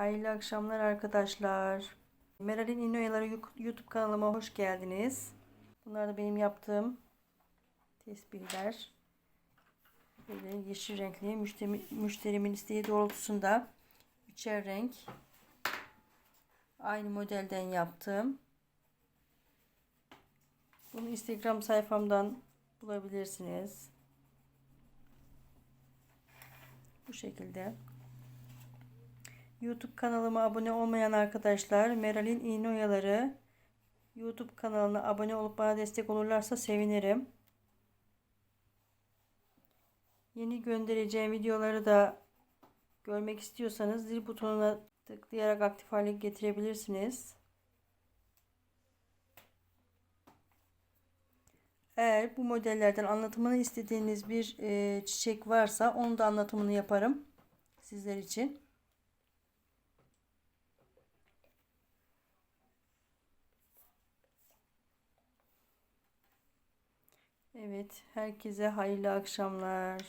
Hayırlı akşamlar arkadaşlar. Meral'in İnoyaları YouTube kanalıma hoş geldiniz. Bunlar da benim yaptığım tesbihler. Böyle yeşil renkli müşteri, müşterimin isteği doğrultusunda üçer renk aynı modelden yaptım. Bunu Instagram sayfamdan bulabilirsiniz. Bu şekilde. YouTube kanalıma abone olmayan arkadaşlar Meral'in iğne oyaları YouTube kanalına abone olup bana destek olurlarsa sevinirim. Yeni göndereceğim videoları da görmek istiyorsanız zil butonuna tıklayarak aktif hale getirebilirsiniz. Eğer bu modellerden anlatımını istediğiniz bir çiçek varsa onun da anlatımını yaparım sizler için. Evet, herkese hayırlı akşamlar.